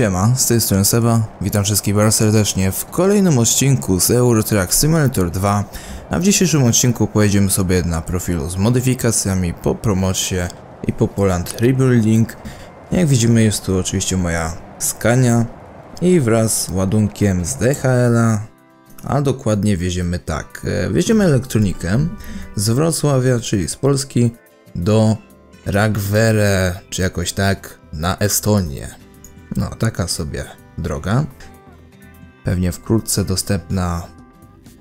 Siema, z tej strony Seba, witam wszystkich bardzo serdecznie w kolejnym odcinku z Euro Simulator 2 a w dzisiejszym odcinku pojedziemy sobie na profilu z modyfikacjami po promocie i po Poland Rebuilding. Jak widzimy jest tu oczywiście moja Scania i wraz z ładunkiem z DHL-a a dokładnie wieziemy tak, e, wieziemy elektronikę z Wrocławia, czyli z Polski do Ragvere, czy jakoś tak, na Estonię. No, taka sobie droga. Pewnie wkrótce dostępna,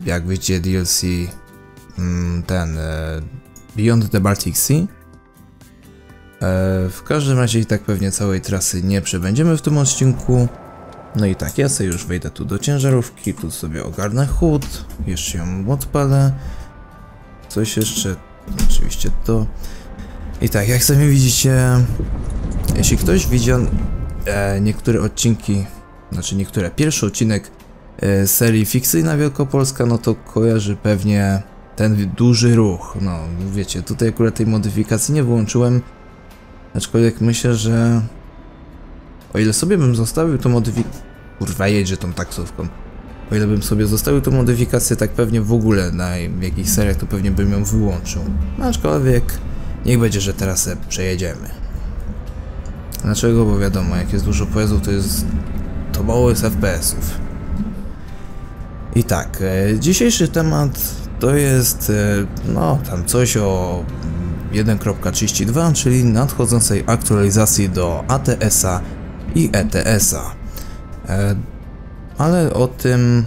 jak widzicie, DLC mm, ten e, Beyond the Baltic Sea. E, w każdym razie i tak pewnie całej trasy nie przebędziemy w tym odcinku. No i tak, ja sobie już wejdę tu do ciężarówki, tu sobie ogarnę chód, jeszcze ją odpalę. Coś jeszcze, oczywiście to. I tak, jak sami widzicie, jeśli ktoś widział e, niektóre odcinki, znaczy niektóre, pierwszy odcinek e, serii Fikcyjna Wielkopolska, no to kojarzy pewnie ten duży ruch. No, wiecie, tutaj akurat tej modyfikacji nie wyłączyłem, aczkolwiek myślę, że o ile sobie bym zostawił tą modyfikację, kurwa jedzie tą taksówką, o ile bym sobie zostawił tą modyfikację tak pewnie w ogóle na jakichś seriach, to pewnie bym ją wyłączył. Aczkolwiek niech będzie, że teraz przejedziemy. Dlaczego? Bo wiadomo, jak jest dużo pojazdów, to jest to mało jest FPS-ów. I tak, e, dzisiejszy temat to jest e, no tam coś o 1.32, czyli nadchodzącej aktualizacji do ATS-a i ETS-a. E, ale o tym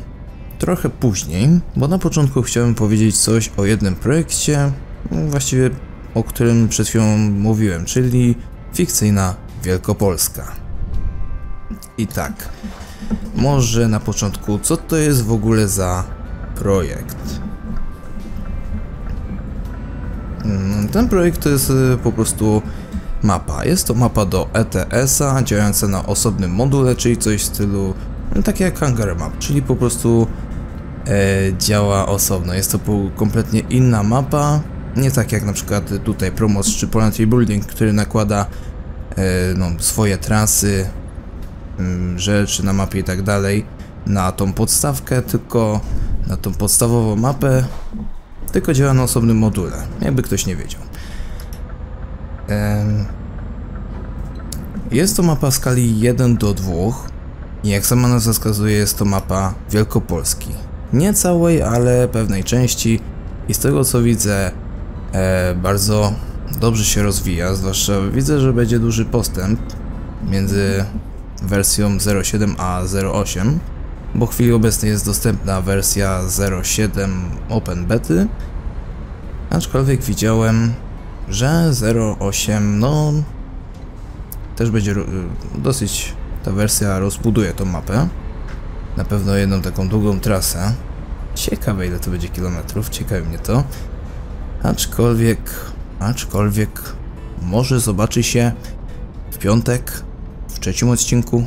trochę później, bo na początku chciałem powiedzieć coś o jednym projekcie, właściwie o którym przed chwilą mówiłem, czyli fikcyjna Wielkopolska. I tak, może na początku, co to jest w ogóle za projekt? Mm, ten projekt to jest y, po prostu mapa. Jest to mapa do ETS-a działająca na osobnym module, czyli coś w stylu no, takie jak Hangar Map, czyli po prostu e, działa osobno. Jest to kompletnie inna mapa, nie tak jak na przykład tutaj Promos czy Poland Rebuilding, który nakłada no, swoje trasy, mm, rzeczy na mapie i tak dalej na tą podstawkę, tylko na tą podstawową mapę, tylko działa na osobnym module, jakby ktoś nie wiedział. Jest to mapa w skali 1 do 2 i jak sama nazwa wskazuje jest to mapa Wielkopolski. Nie całej, ale pewnej części i z tego co widzę e, bardzo dobrze się rozwija, zwłaszcza widzę, że będzie duży postęp między wersją 07 a 08, bo w chwili obecnej jest dostępna wersja 07 Open Bety, aczkolwiek widziałem, że 08 no też będzie dosyć ta wersja rozbuduje tą mapę. Na pewno jedną taką długą trasę. Ciekawe ile to będzie kilometrów, ciekawi mnie to. Aczkolwiek, aczkolwiek może zobaczy się w piątek, w trzecim odcinku.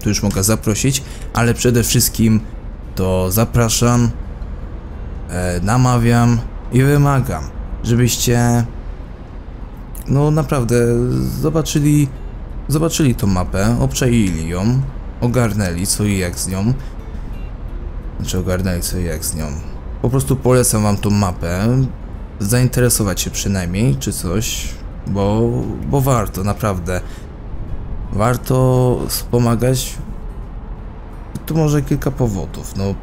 Tu już mogę zaprosić, ale przede wszystkim to zapraszam, e, namawiam i wymagam, żebyście no naprawdę zobaczyli, zobaczyli tą mapę, obczaili ją, ogarnęli co i jak z nią. Znaczy ogarnęli co i jak z nią. Po prostu polecam wam tą mapę, zainteresować się przynajmniej, czy coś, bo, bo warto, naprawdę. Warto wspomagać. Tu może kilka powodów. No,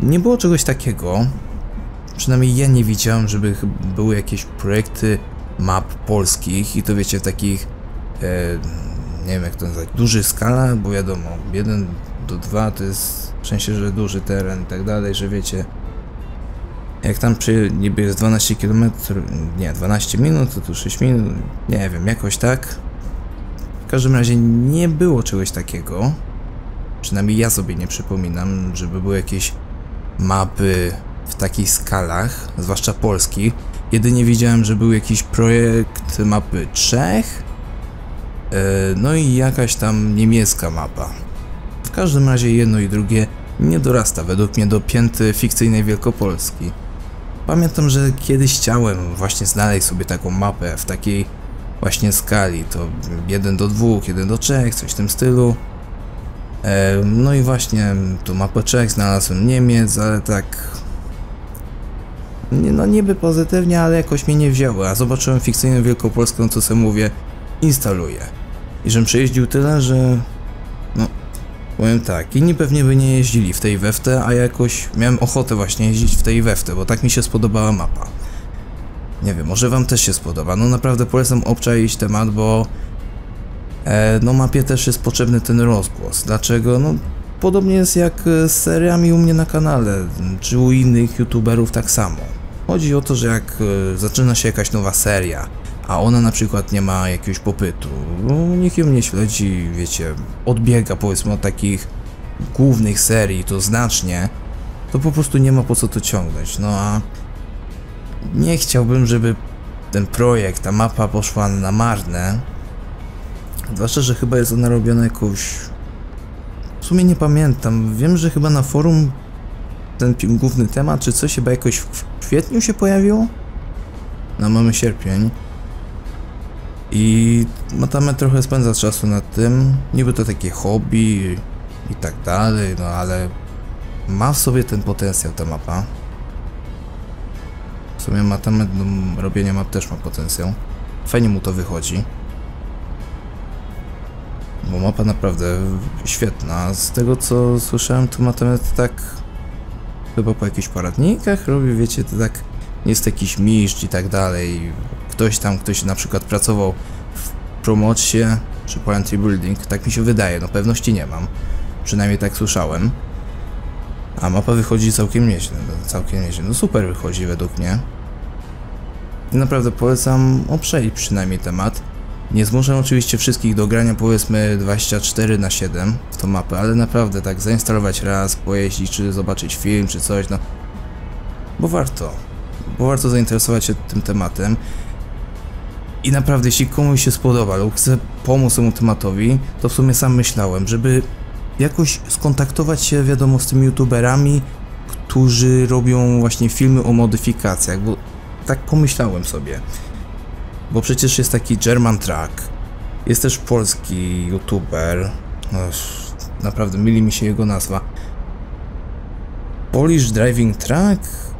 nie było czegoś takiego. Przynajmniej ja nie widziałem, żeby były jakieś projekty map polskich i to wiecie, takich e, nie wiem jak to nazwać, dużych skalach, bo wiadomo, 1 do 2 to jest w sensie, że duży teren i tak dalej, że wiecie, jak tam przy niby jest 12 km, nie, 12 minut, to tu 6 minut, nie wiem, jakoś tak. W każdym razie nie było czegoś takiego. Przynajmniej ja sobie nie przypominam, żeby były jakieś mapy w takich skalach, zwłaszcza polskich. Jedynie widziałem, że był jakiś projekt mapy Czech, e, no i jakaś tam niemiecka mapa. W każdym razie jedno i drugie nie dorasta według mnie do pięty fikcyjnej Wielkopolski. Pamiętam, że kiedyś chciałem właśnie znaleźć sobie taką mapę w takiej właśnie skali, to 1 do 2, 1 do 3, coś w tym stylu. E, no i właśnie tu mapę Czech znalazłem Niemiec, ale tak no niby pozytywnie, ale jakoś mnie nie wzięło, a zobaczyłem fikcyjną Wielkopolską, co sobie mówię, instaluję. I żebym przejeździł tyle, że powiem tak, inni pewnie by nie jeździli w tej weftę, a ja jakoś miałem ochotę właśnie jeździć w tej weftę, bo tak mi się spodobała mapa. Nie wiem, może wam też się spodoba. No naprawdę polecam obczaić temat, bo e, no mapie też jest potrzebny ten rozgłos. Dlaczego? No podobnie jest jak z seriami u mnie na kanale, czy u innych youtuberów tak samo. Chodzi o to, że jak e, zaczyna się jakaś nowa seria, a ona na przykład nie ma jakiegoś popytu, no nikt ją nie śledzi, wiecie, odbiega powiedzmy od takich głównych serii to znacznie, to po prostu nie ma po co to ciągnąć. No a nie chciałbym, żeby ten projekt, ta mapa poszła na marne. Zwłaszcza, że chyba jest ona robiona jakoś... W sumie nie pamiętam. Wiem, że chyba na forum ten główny temat, czy coś chyba jakoś w kwietniu się pojawiło? No mamy sierpień. I Matame trochę spędza czasu nad tym. Niby to takie hobby i tak dalej, no ale ma w sobie ten potencjał ta mapa. W sumie Matame do robienia map też ma potencjał. Fajnie mu to wychodzi. Bo mapa naprawdę świetna. Z tego co słyszałem, to Matame tak chyba po jakichś poradnikach robi, wiecie, to tak nie jest jakiś mistrz i tak dalej. Ktoś tam, ktoś na przykład pracował w promocie czy Poetry Building, tak mi się wydaje, no pewności nie mam. Przynajmniej tak słyszałem. A mapa wychodzi całkiem nieźle, no, całkiem nieźle. No super wychodzi według mnie. Naprawdę polecam obszelić przynajmniej temat. Nie zmuszam oczywiście wszystkich do grania powiedzmy 24 na 7 w tą mapę, ale naprawdę tak zainstalować raz, pojeździć, czy zobaczyć film, czy coś, no. Bo warto. Bo warto zainteresować się tym tematem. I naprawdę, jeśli komuś się spodoba lub chce pomóc temu tematowi, to w sumie sam myślałem, żeby jakoś skontaktować się, wiadomo, z tymi youtuberami, którzy robią właśnie filmy o modyfikacjach, bo tak pomyślałem sobie. Bo przecież jest taki German Track, jest też polski youtuber, naprawdę myli mi się jego nazwa. Polish Driving Track?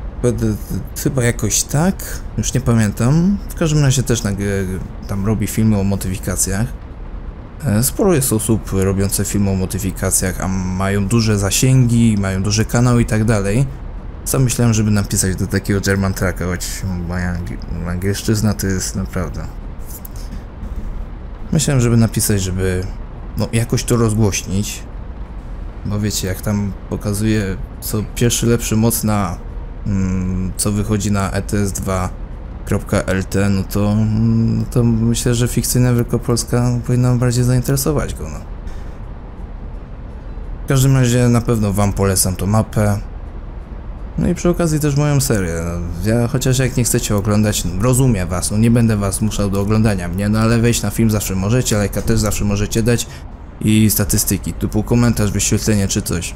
Chyba jakoś tak, już nie pamiętam. W każdym razie też tam robi filmy o modyfikacjach. E, sporo jest osób robiące filmy o modyfikacjach, a mają duże zasięgi, mają duży kanał i tak dalej. Sam myślałem, żeby napisać do takiego German Tracka, choć moja angielszczyzna to jest naprawdę... Myślałem, żeby napisać, żeby no, jakoś to rozgłośnić. Bo wiecie, jak tam pokazuje co pierwszy lepszy moc na co wychodzi na ETS2.lt, no to, no to myślę, że fikcyjna Wielkopolska powinna bardziej zainteresować go. No. W każdym razie na pewno Wam polecam tą mapę. No i przy okazji też moją serię. Ja chociaż jak nie chcecie oglądać, no, rozumiem was, no nie będę was zmuszał do oglądania mnie, no ale wejść na film zawsze możecie, lajka też zawsze możecie dać i statystyki, typu komentarz, wyświetlenie czy coś.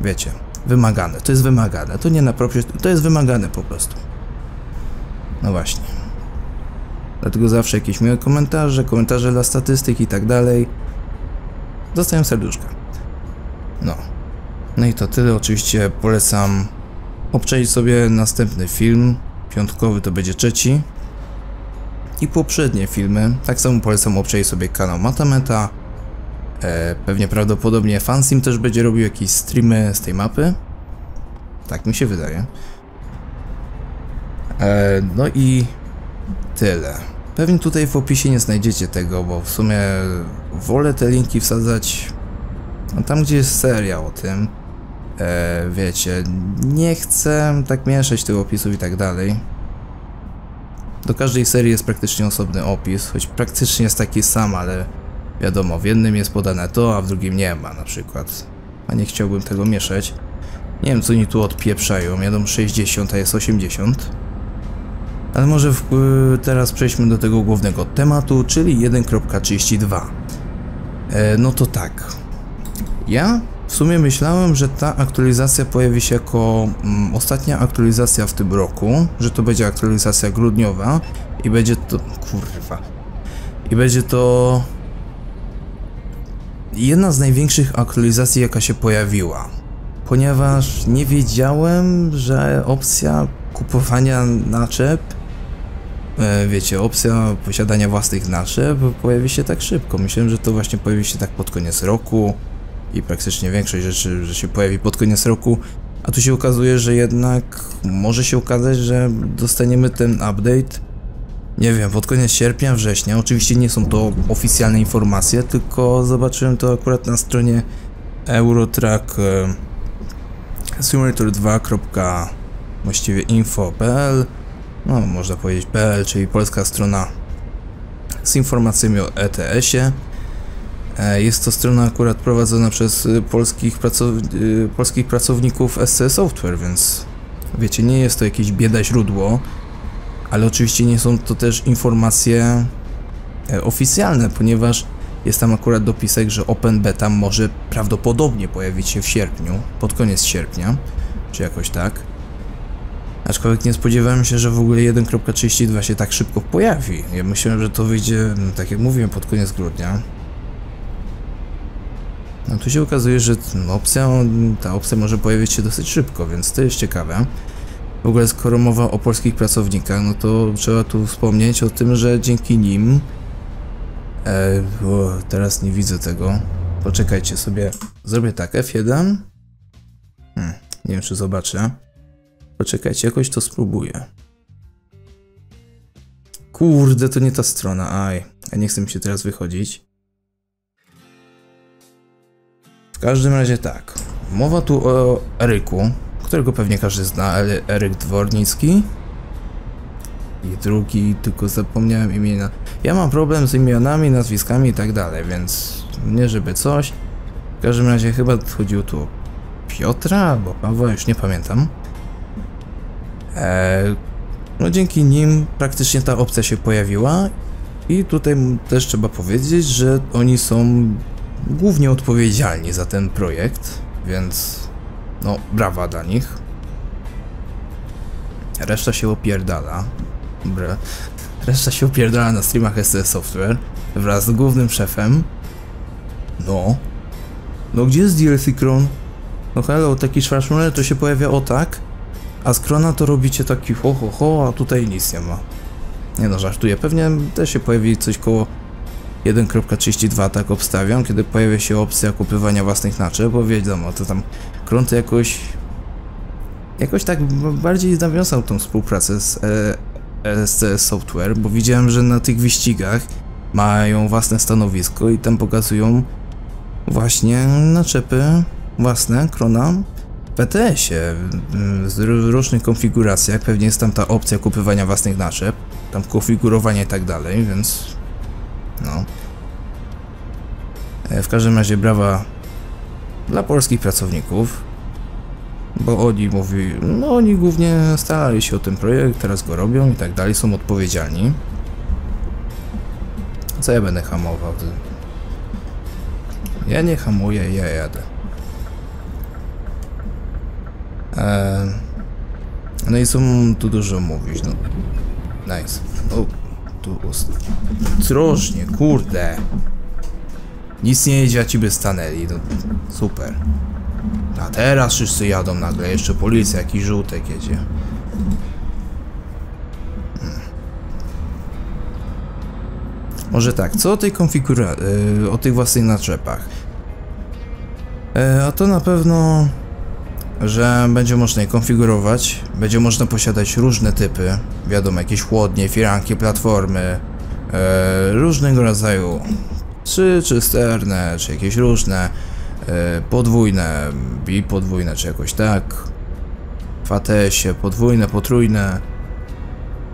Wiecie, wymagane, to jest wymagane, to nie na propsie, to jest wymagane po prostu. No właśnie. Dlatego zawsze jakieś miłe komentarze, komentarze dla statystyk i tak dalej. Dostaję serduszka. No. No i to tyle, oczywiście polecam obczaić sobie następny film, piątkowy to będzie trzeci i poprzednie filmy, tak samo polecam obczaić sobie kanał Matameta, pewnie prawdopodobnie Fansim też będzie robił jakieś streamy z tej mapy, tak mi się wydaje. E, no i tyle. Pewnie tutaj w opisie nie znajdziecie tego, bo w sumie wolę te linki wsadzać no, tam, gdzie jest seria o tym e, wiecie, nie chcę tak mieszać tych opisów i tak dalej. Do każdej serii jest praktycznie osobny opis, choć praktycznie jest taki sam, ale wiadomo, w jednym jest podane to, a w drugim nie ma na przykład. A nie chciałbym tego mieszać. Nie wiem, co oni tu odpieprzają, jadą 60, a jest 80. Ale może w, y, teraz przejdźmy do tego głównego tematu, czyli 1.32. E, no to tak. Ja w sumie myślałem, że ta aktualizacja pojawi się jako mm, ostatnia aktualizacja w tym roku, że to będzie aktualizacja grudniowa i będzie to... kurwa... I będzie to jedna z największych aktualizacji, jaka się pojawiła. Ponieważ nie wiedziałem, że opcja kupowania naczep, e, wiecie, opcja posiadania własnych naczep pojawi się tak szybko. Myślałem, że to właśnie pojawi się tak pod koniec roku i praktycznie większość rzeczy, że się pojawi pod koniec roku, a tu się okazuje, że jednak może się okazać, że dostaniemy ten update nie wiem, pod koniec sierpnia, września. Oczywiście nie są to oficjalne informacje, tylko zobaczyłem to akurat na stronie Eurotrack e, Simulator 2. właściwie info.pl no można powiedzieć PL, czyli polska strona z informacjami o ETS-ie. E, jest to strona akurat prowadzona przez e, polskich, pracow polskich pracowników SC Software, więc wiecie, nie jest to jakieś bieda źródło, ale oczywiście nie są to też informacje e, oficjalne, ponieważ jest tam akurat dopisek, że Open Beta może prawdopodobnie pojawić się w sierpniu, pod koniec sierpnia, czy jakoś tak. Aczkolwiek nie spodziewałem się, że w ogóle 1.32 się tak szybko pojawi. Ja myślałem, że to wyjdzie, no, tak jak mówiłem, pod koniec grudnia. No tu się okazuje, że opcja, ta opcja może pojawić się dosyć szybko, więc to jest ciekawe. W ogóle skoro mowa o polskich pracownikach, no to trzeba tu wspomnieć o tym, że dzięki nim e, o, teraz nie widzę tego. Poczekajcie sobie. Zrobię tak, F1. Hmm, nie wiem czy zobaczę. Poczekajcie, jakoś to spróbuję. Kurde, to nie ta strona, aj. Ja nie chcę mi się teraz wychodzić. W każdym razie tak. Mowa tu o Eryku, którego pewnie każdy zna, ale Eryk Dwornicki. I drugi, tylko zapomniałem imienia. Ja mam problem z imionami, nazwiskami i tak dalej, więc nie żeby coś. W każdym razie chyba chodziło tu o Piotra albo Pawła, już nie pamiętam. Eee, no dzięki nim praktycznie ta opcja się pojawiła i tutaj też trzeba powiedzieć, że oni są głównie odpowiedzialni za ten projekt, więc no, brawa dla nich. Reszta się opierdala. Bra. Reszta się opierdala na streamach STS Software wraz z głównym szefem. No. No gdzie jest DLC Kron? No hello, taki szwarszmuler to się pojawia o tak, a z Krona to robicie taki ho ho ho, a tutaj nic nie ma. Nie no, żartuję. Pewnie też się pojawi coś koło 1.32 tak obstawiam, kiedy pojawia się opcja kupywania własnych naczep, bo wiadomo, to tam Kron to jakoś jakoś tak bardziej nawiązał tą współpracę z e, Software, bo widziałem, że na tych wyścigach mają własne stanowisko i tam pokazują właśnie naczepy własne Krona w PTS-ie z różnych konfiguracjach, pewnie jest tam ta opcja kupywania własnych naczep, tam konfigurowania i tak dalej, więc no. E, w każdym razie brawa dla polskich pracowników, bo oni mówi, no oni głównie starali się o ten projekt, teraz go robią i tak dalej, są odpowiedzialni. Co ja będę hamował? Ja nie hamuję, ja jadę. Eee, no i co tu dużo mówić, no. Nice. O, tu ostrożnie, kurde. Nic nie jedzie, a ci by stanęli, no super. A teraz wszyscy jadą nagle, jeszcze policja, jakiś żółtek jedzie. Hmm. Może tak, co o tej konfiguracji, yy, o tych własnych naczepach? Yy, a to na pewno, że będzie można je konfigurować, będzie można posiadać różne typy, wiadomo, jakieś chłodnie, firanki, platformy, yy, różnego rodzaju, czy cysterne, czy jakieś różne, E, podwójne, i podwójne, czy jakoś tak. Fatesie, podwójne, potrójne,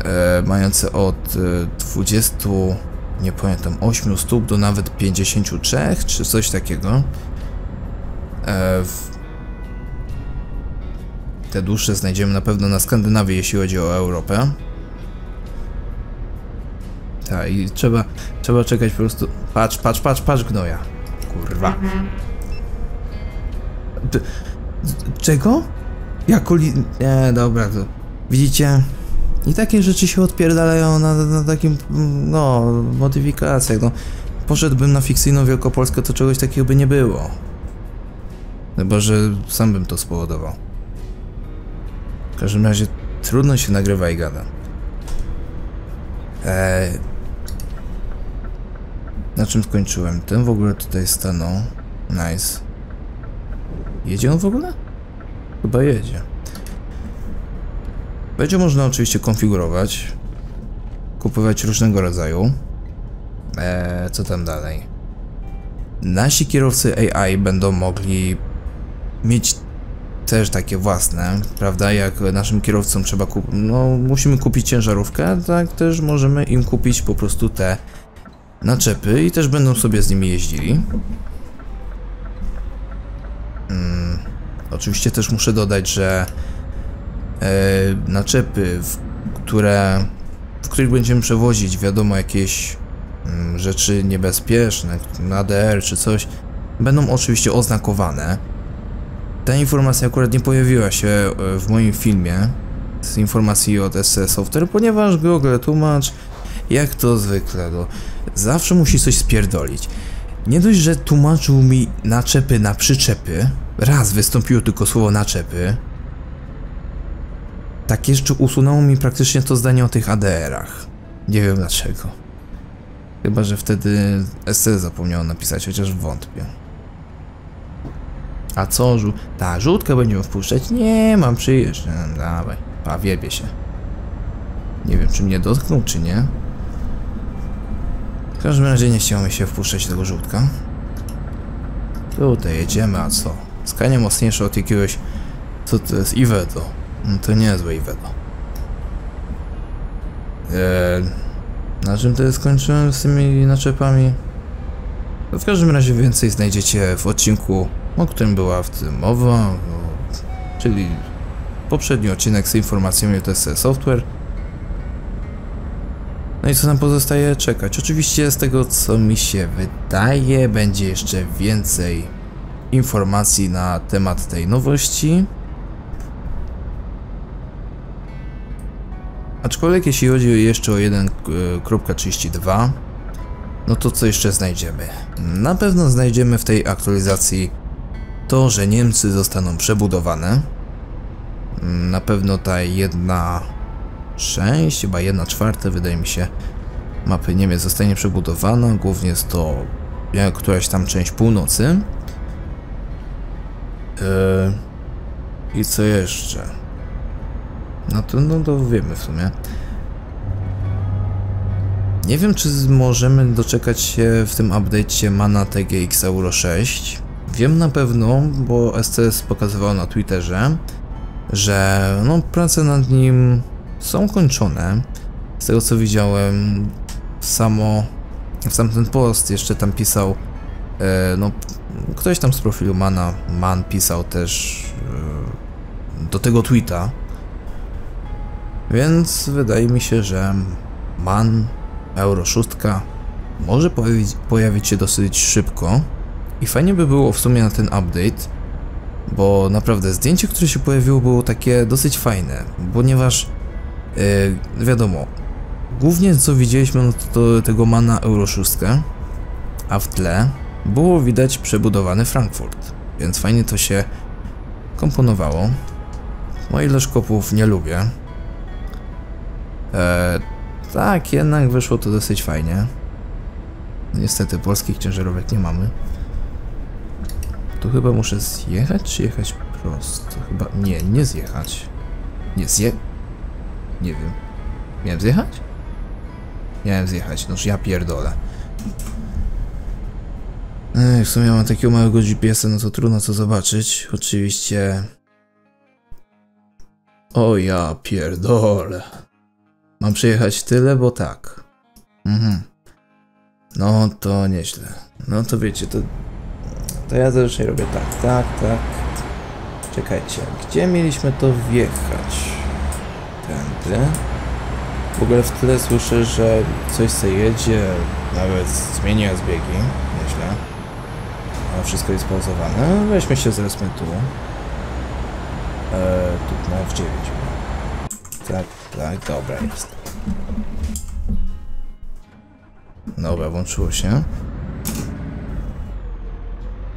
e, mające od 20, e, nie pamiętam, 8 stóp do nawet 53, czy coś takiego. te dłuższe znajdziemy na pewno na Skandynawii, jeśli chodzi o Europę. Tak, i trzeba, trzeba czekać po prostu. Patrz, patrz, patrz, patrz, gnoja. Kurwa. Czego? Jako li... Nie, dobra, to... Widzicie? I takie rzeczy się odpierdalają na, na takim, no, modyfikacjach, no. Poszedłbym na fikcyjną Wielkopolskę, to czegoś takiego by nie było. Chyba, że sam bym to spowodował. W każdym razie trudno się nagrywa i gada. Eee, na czym skończyłem? Ten w ogóle tutaj stanął. Nice. Jedzie on w ogóle? Chyba jedzie. Będzie można oczywiście konfigurować. Kupować różnego rodzaju. Eee, co tam dalej? Nasi kierowcy AI będą mogli mieć też takie własne, prawda? Jak naszym kierowcom trzeba kupić, no musimy kupić ciężarówkę, tak też możemy im kupić po prostu te naczepy i też będą sobie z nimi jeździli. Mm, oczywiście też muszę dodać, że e, naczepy, w, które, w których będziemy przewozić, wiadomo, jakieś mm, rzeczy niebezpieczne, na DR czy coś, będą oczywiście oznakowane. Ta informacja akurat nie pojawiła się e, w moim filmie z informacji od SC Software, ponieważ Google tłumacz, jak to zwykle, no, zawsze musi coś spierdolić. Nie dość, że tłumaczył mi naczepy na przyczepy, raz wystąpiło tylko słowo naczepy, tak jeszcze usunęło mi praktycznie to zdanie o tych ADR-ach. Nie wiem dlaczego. Chyba, że wtedy SC zapomniał napisać, chociaż wątpię. A co, żół... Ta, żółtkę będziemy wpuszczać? Nie, mam przyjeżdżać. No, dawaj, pa, wiebie się. Nie wiem, czy mnie dotknął, czy nie. W każdym razie nie chciało mi się wpuszczać tego żółtka. Tutaj jedziemy, a co? Skanie mocniejsze od jakiegoś... Co to jest? Ivedo. No to niezłe Ivedo. Eee, na czym to skończyłem z tymi naczepami? No w każdym razie więcej znajdziecie w odcinku o którym była w tym mowa, no, czyli poprzedni odcinek z informacjami o TSC Software. No i co nam pozostaje czekać? Oczywiście z tego co mi się wydaje będzie jeszcze więcej informacji na temat tej nowości. Aczkolwiek jeśli chodzi jeszcze o 1.32 no to co jeszcze znajdziemy? Na pewno znajdziemy w tej aktualizacji to, że Niemcy zostaną przebudowane. Na pewno ta jedna część, chyba jedna czwarta wydaje mi się mapy Niemiec zostanie przebudowana, głównie jest to jak któraś tam część północy. Yy, I co jeszcze? No to, no to wiemy w sumie. Nie wiem, czy możemy doczekać się w tym update'cie Mana TGX Euro 6. Wiem na pewno, bo SCS pokazywał na Twitterze, że no, prace nad nim są kończone. Z tego co widziałem, samo w sam ten post jeszcze tam pisał, e, no ktoś tam z profilu Mana, Man pisał też e, do tego tweeta. Więc wydaje mi się, że Man Euro 6 może pojawić, pojawić się dosyć szybko. I fajnie by było w sumie na ten update, bo naprawdę zdjęcie, które się pojawiło było takie dosyć fajne, ponieważ yy, wiadomo, głównie co widzieliśmy no to, tego mana Euro 6, a w tle było widać przebudowany Frankfurt, więc fajnie to się komponowało. No ileż kopów nie lubię. Eee, tak, jednak wyszło to dosyć fajnie. Niestety polskich ciężarówek nie mamy. Tu chyba muszę zjechać, czy jechać prosto? Chyba... Nie, nie zjechać. Nie, zje... Nie wiem. Miałem zjechać? Miałem zjechać, noż ja pierdolę. Ech, w sumie mam takiego małego GPS-a, no to trudno co zobaczyć. Oczywiście... O ja pierdolę. Mam przejechać tyle, bo tak. Mhm. No to nieźle. No to wiecie, to to ja zazwyczaj robię tak, tak, tak. Czekajcie, gdzie mieliśmy to wjechać? W ogóle w tyle słyszę, że coś se jedzie, nawet zmienia zbiegi, nieźle. A wszystko jest pauzowane. Weźmy się zresmy tu. Eee, tu na F9. tak, tak, dobra jest. Dobra, włączyło się.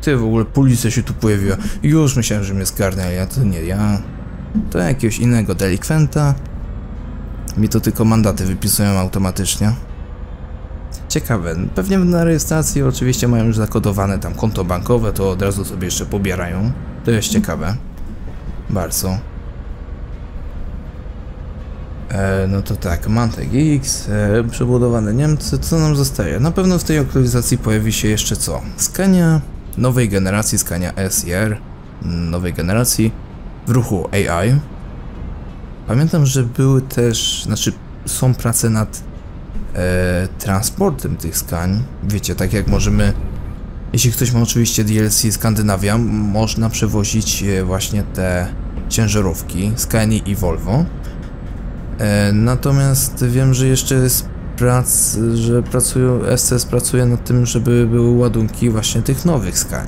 Ty, w ogóle policja się tu pojawiła. Już myślałem, że mnie zgarnęli, a to nie ja. To jakiegoś innego delikwenta. Mi to tylko mandaty wypisują automatycznie. Ciekawe, pewnie na rejestracji oczywiście mają już zakodowane tam konto bankowe, to od razu sobie jeszcze pobierają. To jest ciekawe. Bardzo. E, no to tak, Mantec X, e, przebudowane Niemcy, co nam zostaje? Na pewno w tej aktualizacji pojawi się jeszcze co? Scania nowej generacji, Scania SR, nowej generacji, w ruchu AI. Pamiętam, że były też, znaczy są prace nad e, transportem tych skań. Wiecie, tak jak możemy, jeśli ktoś ma oczywiście DLC Skandynawia, można przewozić e, właśnie te ciężarówki Scani i Volvo. E, natomiast wiem, że jeszcze jest prac, że pracują, SCS pracuje nad tym, żeby były ładunki właśnie tych nowych skań.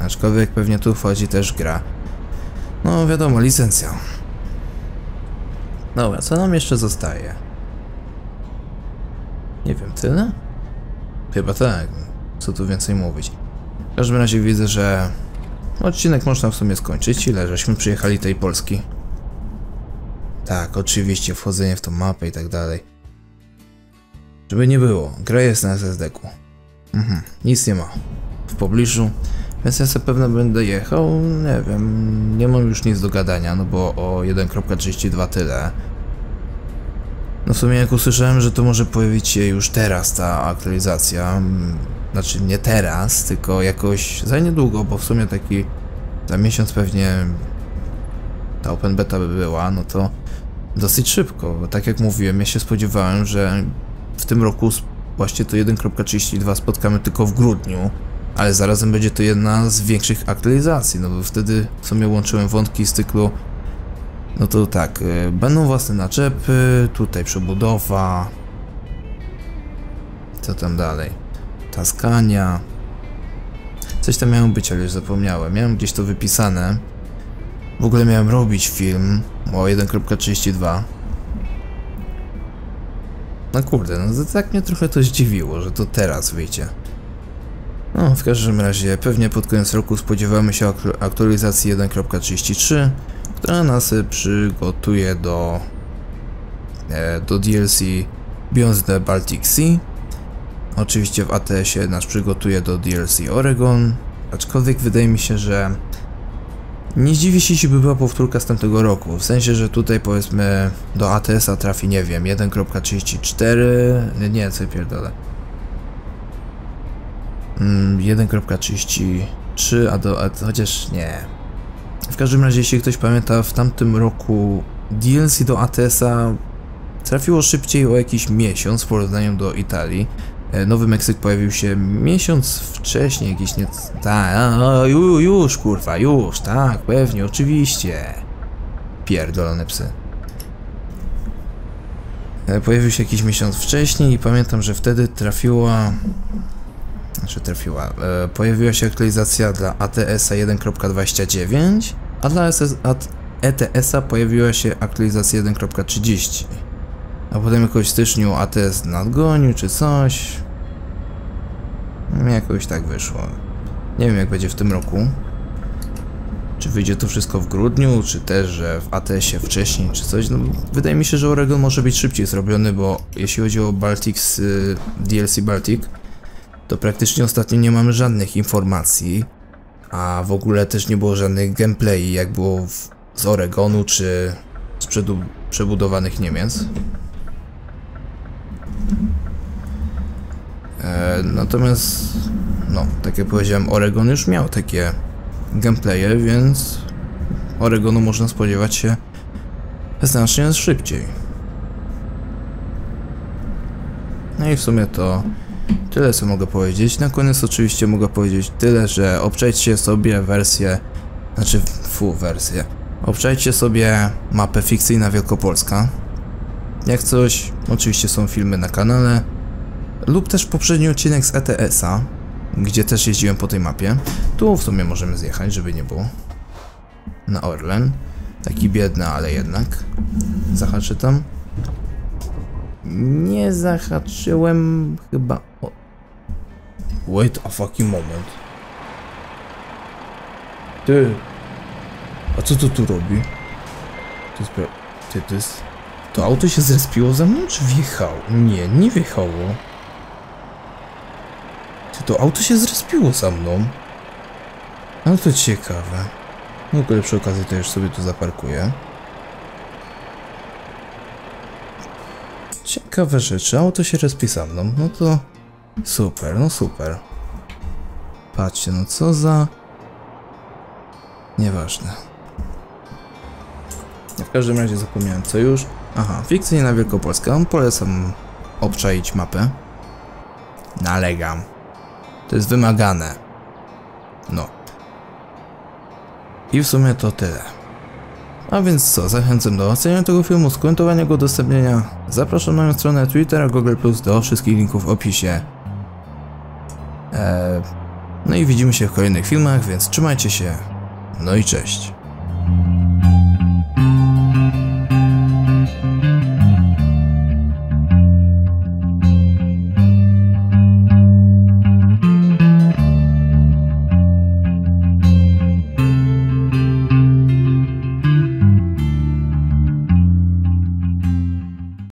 Aczkolwiek pewnie tu wchodzi też gra. No wiadomo, licencja. Dobra, co nam jeszcze zostaje? Nie wiem, tyle? Chyba tak. Co tu więcej mówić? W każdym razie widzę, że odcinek można w sumie skończyć. Ile żeśmy przyjechali tej Polski? Tak, oczywiście, wchodzenie w tą mapę i tak dalej. Żeby nie było, gra jest na SSD-ku. Mhm, nic nie ma w pobliżu, więc ja pewno będę jechał, nie wiem, nie mam już nic do gadania, no bo o 1.32 tyle. No w sumie jak usłyszałem, że to może pojawić się już teraz ta aktualizacja, mm, znaczy nie teraz, tylko jakoś za niedługo, bo w sumie taki za miesiąc pewnie ta open beta by była, no to dosyć szybko, bo tak jak mówiłem, ja się spodziewałem, że w tym roku właśnie to 1.32 spotkamy tylko w grudniu, ale zarazem będzie to jedna z większych aktualizacji, no bo wtedy w sumie łączyłem wątki z cyklu no to tak, y, będą własne naczepy, tutaj przebudowa. Co tam dalej? Taskania. Coś tam miało być, ale już zapomniałem. Miałem gdzieś to wypisane. W ogóle miałem robić film o 1.32. No kurde, no to tak mnie trochę to zdziwiło, że to teraz wyjdzie. No, w każdym razie, pewnie pod koniec roku spodziewamy się aktualizacji 1.33 która nas przygotuje do, e, do DLC Beyond the Baltic Sea. Oczywiście w ATS-ie nas przygotuje do DLC Oregon, aczkolwiek wydaje mi się, że nie zdziwi się, jeśli by była powtórka z tamtego roku, w sensie, że tutaj powiedzmy do ATS-a trafi, nie wiem, 1.34, nie, co pierdolę. 1.33, mm, a do, a, chociaż nie, w każdym razie, jeśli ktoś pamięta, w tamtym roku DLC do ATS-a trafiło szybciej o jakiś miesiąc w porównaniu do Italii. E, Nowy Meksyk pojawił się miesiąc wcześniej, jakiś nie... Tak, już, już, kurwa, już, tak, pewnie, oczywiście. Pierdolone psy. E, pojawił się jakiś miesiąc wcześniej i pamiętam, że wtedy trafiła... Znaczy trafiła... E, pojawiła się aktualizacja dla ATS-a 1.29 a dla ETS-a pojawiła się aktualizacja 1.30. A potem jakoś w styczniu ATS nadgonił czy coś. Jakoś tak wyszło. Nie wiem jak będzie w tym roku. Czy wyjdzie to wszystko w grudniu, czy też, że w ATS-ie wcześniej, czy coś. No, wydaje mi się, że Oregon może być szybciej zrobiony, bo jeśli chodzi o Baltics, y, DLC Baltic, to praktycznie ostatnio nie mamy żadnych informacji a w ogóle też nie było żadnych gameplay, jak było w, z Oregonu czy z przebudowanych Niemiec. E, natomiast, no, tak jak powiedziałem, Oregon już miał takie gameplaye, więc Oregonu można spodziewać się znacznie szybciej. No i w sumie to Tyle co mogę powiedzieć. Na koniec oczywiście mogę powiedzieć tyle, że obczajcie sobie wersję, znaczy fu wersję. Obczajcie sobie mapę fikcyjna Wielkopolska. Jak coś, oczywiście są filmy na kanale. Lub też poprzedni odcinek z ETS-a, gdzie też jeździłem po tej mapie. Tu w sumie możemy zjechać, żeby nie było. Na Orlen. Taki biedny, ale jednak. Zahaczy tam? Nie zahaczyłem chyba. Wait a fucking moment. Ty. A co to tu robi? To jest. Ty, to jest. To auto się zrespiło za mną, czy wjechało? Nie, nie wjechało. Ty, to auto się zrespiło za mną. No to ciekawe. W ogóle przy okazji to już sobie tu zaparkuję. Ciekawe rzeczy, auto się respi za mną, no to super, no super. Patrzcie, no co za... Nieważne. W każdym razie zapomniałem co już. Aha, fikcyjna Wielkopolska, polecam obczaić mapę. Nalegam. To jest wymagane. No. I w sumie to tyle. A więc co, zachęcam do oceniania tego filmu, skomentowania go, udostępnienia. Zapraszam na moją stronę Twittera, Google+, do wszystkich linków w opisie. No i widzimy się w kolejnych filmach, więc trzymajcie się. No i cześć.